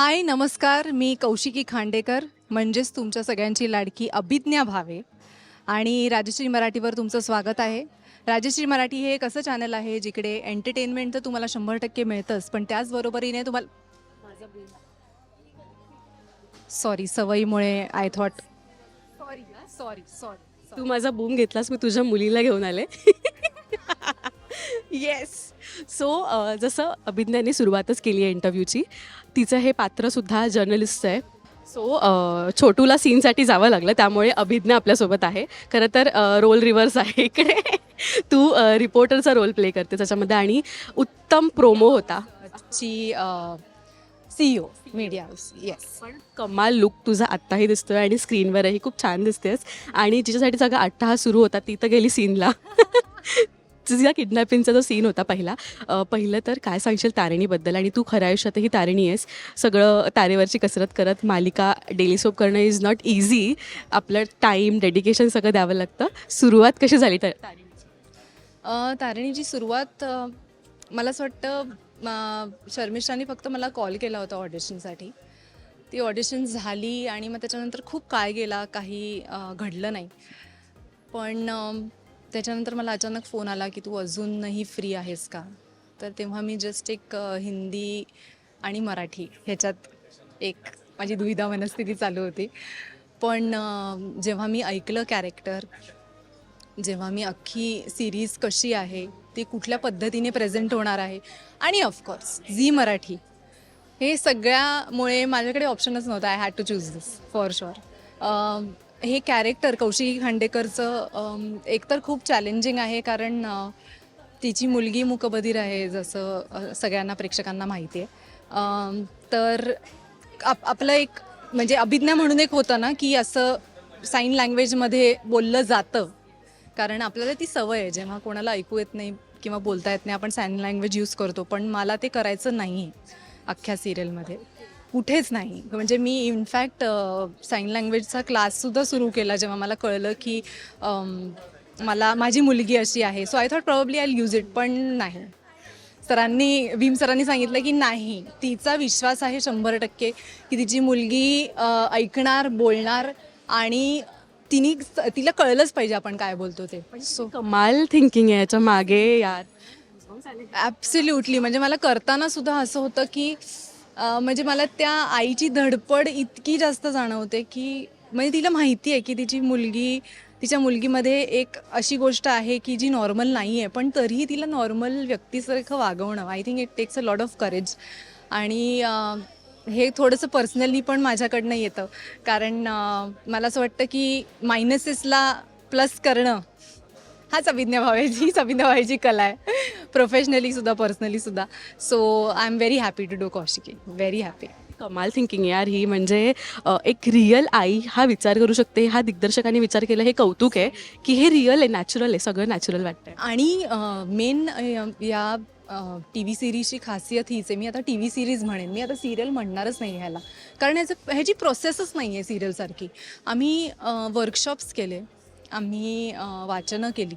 हाय नमस्कार. मी कौशिकी खांडेकर म्हणजेच तुमच्या सगळ्यांची लाडकी अभिज्ञा भावे. आणि राजश्री मराठीवर तुमचं स्वागत आहे. राजश्री मराठी हे एक असं चॅनल आहे जिकडे एंटरटेनमेंट तर तुम्हाला शंभर टक्के मिळतंच पण त्याचबरोबरीने तुम्हाला सॉरी सवयीमुळे I thought sorry sorry sorry तू माझा बूम घेतलास मी तुझ्या मुलीला घेऊन आले. येस सो जसं अभिज्ञाने सुरुवातच केली आहे इंटरव्ह्यूची तिचं हे पात्रसुद्धा जर्नलिस्ट आहे. सो छोटूला सीनसाठी जावं लागलं त्यामुळे अभिज्ञा आपल्यासोबत आहे. खरं तर रोल रिव्हर्स आहे इकडे. तू रिपोर्टरचा रोल प्ले करते त्याच्यामध्ये आणि उत्तम प्रोमो होता. ची सीईओ मीडिया हाऊस येस पण कमाल लुक तुझा आत्ताही दिसतोय आणि स्क्रीनवरही खूप छान दिसतेस. आणि जिच्यासाठी सगळा अट्टाहास सुरू होता ती तर गेली सीनला तुझ्या किडनॅपिंगचा जो सीन होता पहिला पहिलं तर काय सांगशील तारिणीबद्दल? आणि तू खऱ्या आयुष्यातही तारिणी आहेस. सगळं तारेवरची कसरत करत मालिका डेली सोप करणं इज नॉट इझी आपलं टाईम डेडिकेशन सगळं द्यावं लागतं. सुरुवात कशी झाली तर? तारिणीची? अ, सुरुवात मला असं वाटतं म, शर्मिष्ठाने फक्त मला कॉल केला होता ऑडिशनसाठी ती ऑडिशन झाली आणि मग त्याच्यानंतर खूप काय गेला काही घडलं नाही. पण त्याच्यानंतर मला अचानक फोन आला की तू अजूनही फ्री आहेस का? तर तेव्हा मी जस्ट एक हिंदी आणि मराठी ह्याच्यात एक माझी दुविधा मनस्थिती चालू होती. पण जेव्हा मी ऐकलं कॅरेक्टर जेव्हा मी अख्खी सिरीज कशी आहे ती कुठल्या पद्धतीने प्रेझेंट होणार आहे आणि ऑफकोर्स झी मराठी हे सगळ्यामुळे माझ्याकडे ऑप्शनच नव्हता. I had to choose this for sure हे कॅरेक्टर कौशिकी खांडेकरचं एकतर खूप चॅलेंजिंग आहे कारण तिची मुलगी मुकबधीर आहे जसं सगळ्यांना प्रेक्षकांना माहिती आहे तर आप आपलं एक म्हणजे अभिज्ञा म्हणून एक होतं ना की असं साईन लँग्वेजमध्ये बोललं जातं. कारण आपल्याला ती सवय आहे जेव्हा कोणाला ऐकू येत नाही किंवा बोलता येत नाही आपण साईन लँग्वेज यूज करतो पण मला ते करायचं नाही आहे अख्ख्या सिरियलमध्ये कुठेच नाही. म्हणजे मी इनफॅक्ट साईन लँग्वेजचा क्लाससुद्धा सुरू केला जेव्हा मला कळलं की मला माझी मुलगी अशी आहे. So I thought probably I use it पण नाही. सरांनी भीम सरांनी सांगितलं की नाही. तिचा विश्वास आहे शंभर टक्के की तिची मुलगी ऐकणार बोलणार आणि तिने तिला कळलंच पाहिजे आपण काय बोलतो ते. सो कमाल थिंकिंग आहे याच्या मागे यार. ॲब्सल्युटली म्हणजे मला करताना सुद्धा असं होतं की म्हणजे मला त्या आईची धडपड इतकी जास्त जाणवते की म्हणजे तिला माहिती आहे की तिची मुलगी तिच्या मुलगीमध्ये एक अशी गोष्ट आहे की जी नॉर्मल नाही आहे पण तरीही तिला नॉर्मल व्यक्तीसारखं वागवणं I think it takes a lot of courage आणि हे थोडंसं पर्सनली पण माझ्याकडनं येतं. कारण मला असं वाटतं की मायनसेसला प्लस करणं हाच अभिज्ञा भावेची हीच अभिज्ञा भावेची कला आहे. प्रोफेशनली सुद्धा पर्सनली सुद्धा. So I am very happy to do Kaushiki very happy कमाल थिंकिंग यार. ही म्हणजे एक रिअल आई हा विचार करू शकते. हा दिग्दर्शकाने विचार केला हे कौतुक आहे की हे रिअल आहे नॅचरल आहे. सगळं नॅचरल वाटतंय. आणि मेन या टी व्ही सिरीजची खासियत हीच आहे. मी आता टी व्ही सिरीज म्हणेन. मी आता सिरियल म्हणणारच नाही ह्याला. कारण ह्याचं ह्याची प्रोसेसच नाही आहे सिरियलसारखी आम्ही वर्कशॉप्स केले. आम्ही वाचनं केली.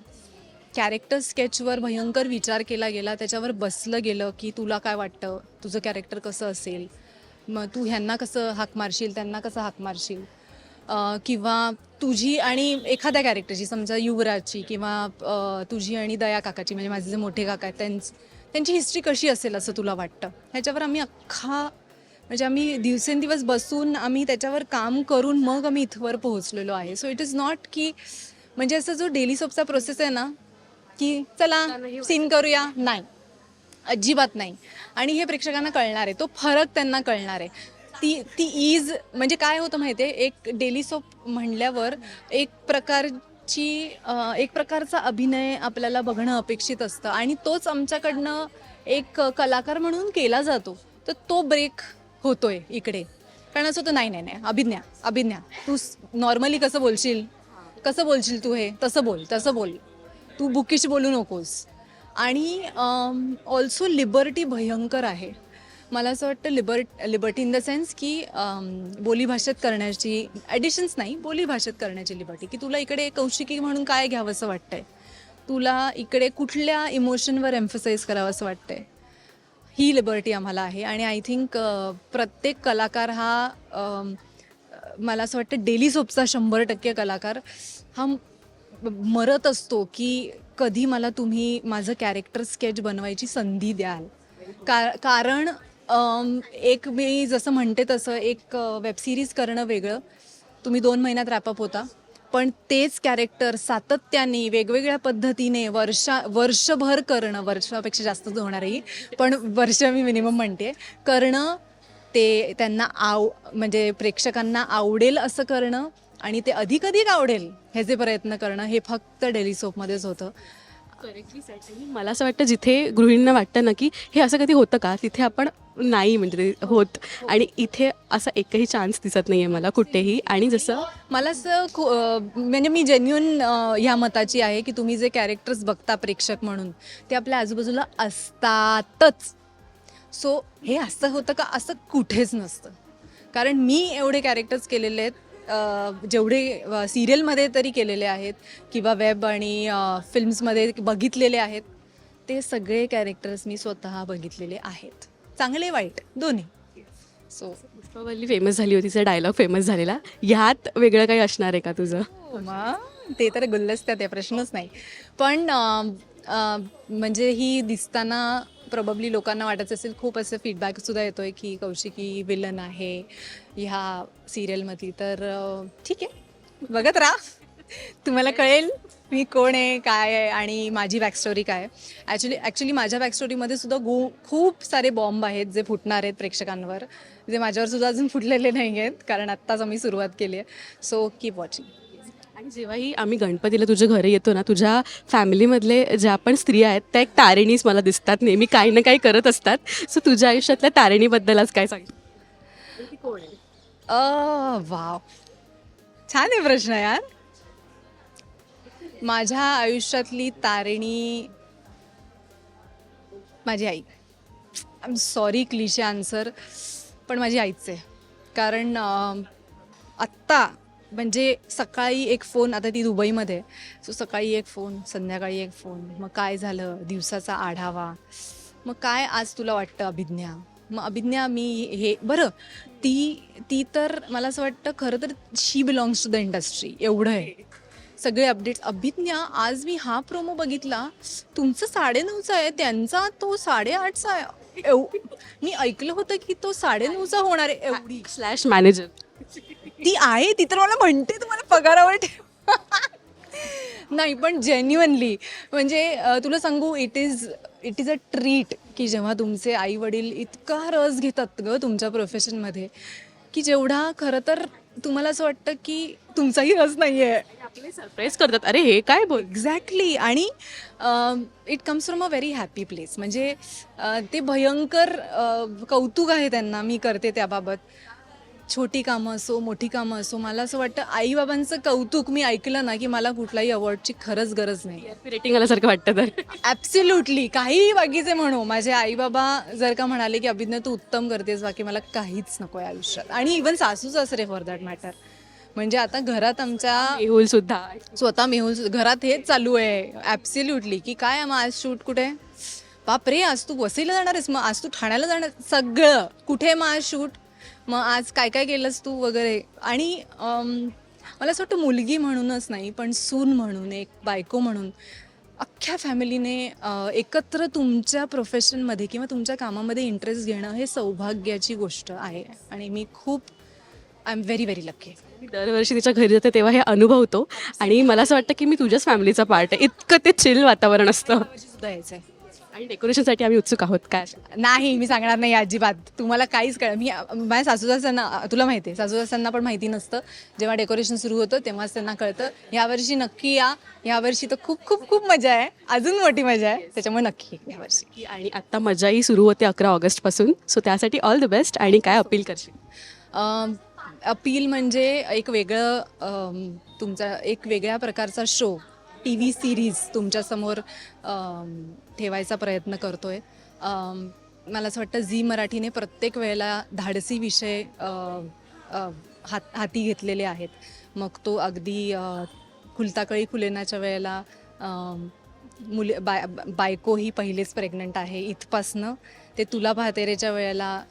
कॅरेक्टर स्केचवर भयंकर विचार केला गेला. त्याच्यावर बसलं गेलं की तुला काय वाटतं? तुझं कॅरेक्टर कसं असेल? मग तू ह्यांना कसं हाक मारशील? त्यांना कसं हाक मारशील? किंवा तुझी आणि एखाद्या कॅरेक्टरची समजा युवराजची किंवा तुझी आणि दया काकाची म्हणजे माझे जे मोठे काका आहेत त्यांच त्यांची हिस्ट्री कशी असेल असं तुला वाटतं? ह्याच्यावर आम्ही अख्खा म्हणजे आम्ही दिवसेंदिवस बसून आम्ही त्याच्यावर काम करून मग आम्ही इथवर पोहोचलेलो आहे. सो इट इज नॉट की म्हणजे असं जो डेली सोपचा प्रोसेस आहे ना की चला सीन करूया नाही. अजिबात नाही. आणि हे प्रेक्षकांना कळणार आहे. तो फरक त्यांना कळणार आहे. ती ती ईज म्हणजे काय होतं माहिती आहे एक डेली सोप म्हणल्यावर एक प्रकारची एक प्रकारचा अभिनय आपल्याला बघणं अपेक्षित असतं. आणि तोच आमच्याकडनं एक कलाकार म्हणून केला जातो. तर तो ब्रेक होतोय इकडे. कारण असं होतं नाही नाही नाही अभिज्ञा अभिज्ञा. तू नॉर्मली कसं बोलशील? कसं बोलशील तू हे? तसं बोल तसं बोल. तू बुकिश बोलू नकोस. आणि ऑल्सो लिबर्टी भयंकर आहे. मला असं वाटतं liber liberty in the sense की बोलीभाषेत करण्याची ॲडिशन्स नाही बोलीभाषेत करण्याची लिबर्टी की तुला इकडे कौशिकी म्हणून काय घ्यावंसं वाटतंय? तुला इकडे कुठल्या इमोशनवर एम्फसाईज करावंसं वाटतंय? ही लिबर्टी आम्हाला आहे. आणि आय थिंक प्रत्येक कलाकार हा मला असं वाटतं डेली सोपचा शंभर टक्के कलाकार हा मरत असतो की कधी मला तुम्ही माझं कॅरेक्टर स्केच बनवायची संधी द्याल. का कारण एक मी जसं म्हणते तसं एक वेबसिरीज करणं वेगळं. तुम्ही दोन महिन्यात रॅपअप होता. पण तेच कॅरेक्टर सातत्याने वेगवेगळ्या पद्धतीने वर्षा वर्षभर करणं वर्षापेक्षा जास्तच होणारही पण वर्ष मी मिनिमम म्हणते. करणं ते त्यांना आव म्हणजे प्रेक्षकांना आवडेल असं करणं आणि ते अधिक अधिक आवडेल ह्याचे प्रयत्न करणं हे फक्त डेली सोपमध्येच होतं. करेक्टली मला असं वाटतं जिथे गृहिणींना वाटतं ना की हे असं कधी होतं का तिथे आपण नाही म्हणजे होत. आणि इथे असा एकही चान्स दिसत नाही आहे मला कुठेही. आणि जसं मला असं म्हणजे मी जेन्युन ह्या मताची आहे की तुम्ही जे कॅरेक्टर्स बघता प्रेक्षक म्हणून ते आपल्या आजूबाजूला असतातच. सो हे असं होतं का असं कुठेच नसतं. कारण मी एवढे कॅरेक्टर्स केलेले आहेत जेवढे सिरियलमध्ये तरी केलेले आहेत किंवा वेब आणि फिल्म्समध्ये बघितलेले आहेत ते सगळे कॅरेक्टर्स मी स्वतः बघितलेले आहेत. चांगले वाईट दोन्ही. सो पुष्पवल्ली फेमस झाली होती तिचा डायलॉग फेमस झालेला. ह्यात वेगळं काही असणार आहे का तुझं? हो ते तर गुल्लसत्यात आहे प्रश्नच नाही. पण म्हणजे ही दिसताना प्रॉब्ली लोकांना वाटत असेल खूप असं फीडबॅक सुद्धा येतोय की कौशिकी विलन आहे ह्या सिरियलमधली तर ठीक आहे. बघत राहा. तुम्हाला कळेल मी कोण आहे काय आहे आणि माझी बॅकस्टोरी काय आहे. ॲक्च्युली ॲक्च्युली माझ्या बॅकस्टोरीमध्ये सुद्धा गो खूप सारे बॉम्ब आहेत जे फुटणार आहेत प्रेक्षकांवर. जे माझ्यावर सुद्धा अजून फुटलेले नाही आहेत कारण आत्ताच आम्ही सुरुवात केली आहे. सो कीप वॉचिंग आणि जेव्हाही आम्ही गणपतीला तुझ्या घरी येतो ना तुझ्या फॅमिलीमधले ज्या पण स्त्रिया आहेत त्या एक तारिणीच मला दिसतात नेहमी काही ना काही करत असतात. सो तुझ्या आयुष्यातल्या तारिणीबद्दल आज काय सांग? कोण आहे? Ah wow. छान आहे प्रश्न यार. माझ्या आयुष्यातली तारिणी माझी आई. I am sorry cliche answer पण माझी आईच आहे. कारण अं, आत्ता म्हणजे सकाळी एक फोन आता ती दुबईमध्ये सो सकाळी एक फोन संध्याकाळी एक फोन. मग काय झालं? दिवसाचा आढावा. मग काय आज तुला वाटतं अभिज्ञा? मग अभिज्ञा मी हे बरं ती ती तर मला असं वाटतं खरं तर she belongs to the industry एवढं आहे. सगळे अपडेट्स अभिज्ञा आज मी हा प्रोमो बघितला. तुमचं साडेनऊचा आहे. त्यांचा तो साडेआठचा आहे. एव मी ऐकलं होतं की तो साडेनऊचा होणार आहे. एवढी. स्लॅश मॅनेजर ती आहे ती तर मला म्हणते तुम्हाला पगारावर ठेव. नाही पण जेन्युअनली म्हणजे अं, तुला सांगू it is it is a treat की जेव्हा तुमचे आई वडील इतका रस घेतात ग तुमच्या प्रोफेशनमध्ये की जेवढा खरं तर तुम्हाला असं वाटतं की तुमचाही रस नाही आहे आपले सरप्राईज करतात. अरे हे काय बोल? एक्झॅक्टली आणि it comes from a very happy place म्हणजे अं, ते भयंकर अं, कौतुक आहे त्यांना मी करते त्याबाबत. छोटी कामं असो मोठी कामं असो मला असं वाटतं आईबाबांचं कौतुक मी ऐकलं ना की मला कुठल्याही अवॉर्डची खरंच गरज नाही. रेटिंग आल्यासारखं वाटतं तर. ॲब्सल्युटली काहीही बाकीचे म्हणू माझे आई बाबा जर का म्हणाले की अभिज्ञा तू उत्तम करतेस बाकी मला काहीच नको आहे आयुष्यात. आणि इवन सासू सासरे फॉर दॅट मॅटर म्हणजे आता घरात आमच्या मेहुल सुद्धा. स्वतः मेहुल घरात हेच चालू आहे. ॲब्सल्युटली की काय आहे मग आज शूट कुठे? बाप रे आज तू वसईला जाणार आहेस मग? आज तू ठाण्याला जाणार सगळं. कुठे मग आज शूट मग आज काय काय केलंस तू वगैरे? आणि मला असं वाटतं मुलगी म्हणूनच नाही पण सून म्हणून एक बायको म्हणून अख्ख्या फॅमिलीने एकत्र तुमच्या प्रोफेशनमध्ये किंवा तुमच्या कामामध्ये इंटरेस्ट घेणं हे सौभाग्याची गोष्ट आहे. आणि मी खूप I am very very lucky मी दरवर्षी तिच्या घरी जाते तेव्हा हे अनुभवतो. आणि मला असं वाटतं की मी तुझ्याच फॅमिलीचा पार्ट आहे. इतकं ते चिल वातावरण असतं. सुद्धा यायचं आहे. आणि डेकोरेशनसाठी आम्ही उत्सुक आहोत काय नाही मी सांगणार नाही अजिबात. तुम्हाला काहीच कळ मी माझ्या सासूसासांना तुला माहिती आहे सासूसासांना पण माहिती नसतं. जेव्हा डेकोरेशन सुरू होतं तेव्हाच त्यांना कळतं. यावर्षी नक्की या. यावर्षी तर खूप खूप खूप मजा आहे. अजून मोठी मजा आहे. त्याच्यामुळे नक्की यावर्षी. आणि आता मजाही सुरू होते अकरा ऑगस्टपासून. सो त्यासाठी ऑल द बेस्ट आणि काय अपील करशील? अपील म्हणजे एक वेगळं तुमचा एक वेगळ्या प्रकारचा शो टी व्ही सिरीज तुमच्यासमोर ठेवायचा प्रयत्न करतो आहे मला असं वाटतं झी मराठीने प्रत्येक वेळेला धाडसी विषय हात हाती घेतलेले आहेत. मग तो अगदी खुलताकळी खुलेनाच्या वेळेला अम, मुले बाय बायको ही पहिलेच प्रेग्नंट आहे. इथपासनं ते तुला भातेरेच्या वेळेला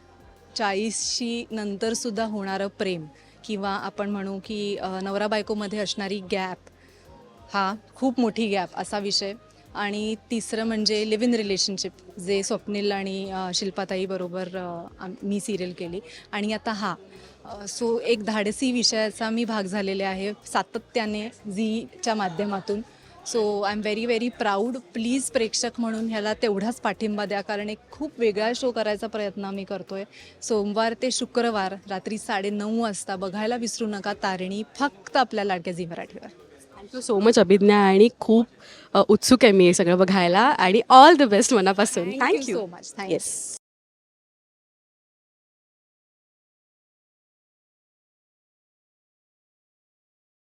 चाळीसशी नंतरसुद्धा होणारं प्रेम किंवा आपण म्हणू की नवरा बायकोमध्ये असणारी गॅप हा खूप मोठी गॅप असा विषय. आणि तिसरं म्हणजे लिव्ह इन रिलेशनशिप जे स्वप्नील आणि शिल्पाताईबरोबर मी सिरियल केली. आणि आता हा सो एक धाडसी विषयाचा मी भाग झालेले आहे सातत्याने झीच्या माध्यमातून. So I am very very proud please प्रेक्षक म्हणून ह्याला तेवढाच पाठिंबा द्या कारण एक खूप वेगळा शो करायचा प्रयत्न आम्ही करतोय. सोमवार ते शुक्रवार रात्री साडेनऊ वाजता बघायला विसरू नका तारिणी फक्त आपल्या लाडक्या झी मराठीवर. थँक्यू सो मच अभिज्ञा आणि खूप अ, उत्सुक आहे मी हे सगळं बघायला. आणि ऑल द बेस्ट मनापासून. Thank you so much thank you yes